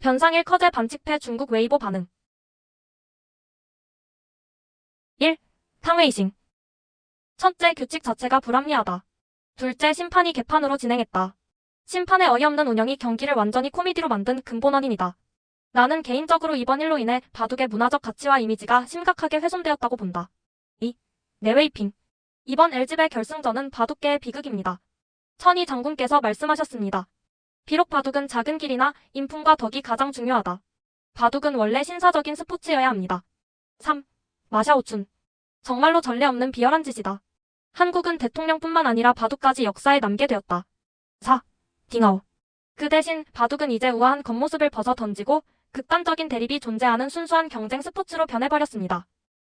변상일 커제 반칙패 중국 웨이보 반응 1. 탕웨이싱 첫째 규칙 자체가 불합리하다. 둘째 심판이 개판으로 진행했다. 심판의 어이없는 운영이 경기를 완전히 코미디로 만든 근본 원인이다. 나는 개인적으로 이번 일로 인해 바둑의 문화적 가치와 이미지가 심각하게 훼손되었다고 본다. 2. 네웨이핑 이번 LG배 결승전은 바둑계의 비극입니다. 천희 장군께서 말씀하셨습니다. 비록 바둑은 작은 길이나 인품과 덕이 가장 중요하다. 바둑은 원래 신사적인 스포츠여야 합니다. 3. 마샤오춘. 정말로 전례 없는 비열한 짓이다. 한국은 대통령뿐만 아니라 바둑까지 역사에 남게 되었다. 4. 딩아오. 그 대신 바둑은 이제 우아한 겉모습을 벗어 던지고 극단적인 대립이 존재하는 순수한 경쟁 스포츠로 변해버렸습니다.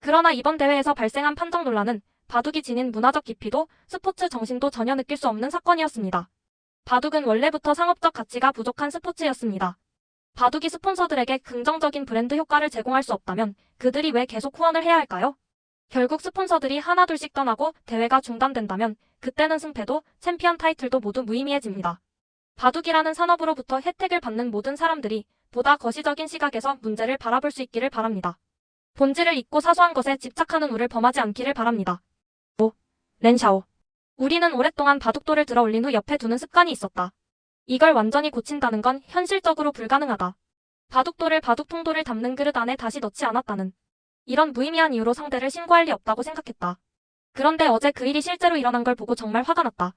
그러나 이번 대회에서 발생한 판정 논란은 바둑이 지닌 문화적 깊이도 스포츠 정신도 전혀 느낄 수 없는 사건이었습니다. 바둑은 원래부터 상업적 가치가 부족한 스포츠였습니다. 바둑이 스폰서들에게 긍정적인 브랜드 효과를 제공할 수 없다면 그들이 왜 계속 후원을 해야 할까요? 결국 스폰서들이 하나둘씩 떠나고 대회가 중단된다면 그때는 승패도 챔피언 타이틀도 모두 무의미해집니다. 바둑이라는 산업으로부터 혜택을 받는 모든 사람들이 보다 거시적인 시각에서 문제를 바라볼 수 있기를 바랍니다. 본질을 잊고 사소한 것에 집착하는 우를 범하지 않기를 바랍니다. 5. 렌샤오. 우리는 오랫동안 바둑돌을 들어 올린 후 옆에 두는 습관이 있었다. 이걸 완전히 고친다는 건 현실적으로 불가능하다. 바둑돌을 바둑통돌을 담는 그릇 안에 다시 넣지 않았다는. 이런 무의미한 이유로 상대를 신고할 리 없다고 생각했다. 그런데 어제 그 일이 실제로 일어난 걸 보고 정말 화가 났다.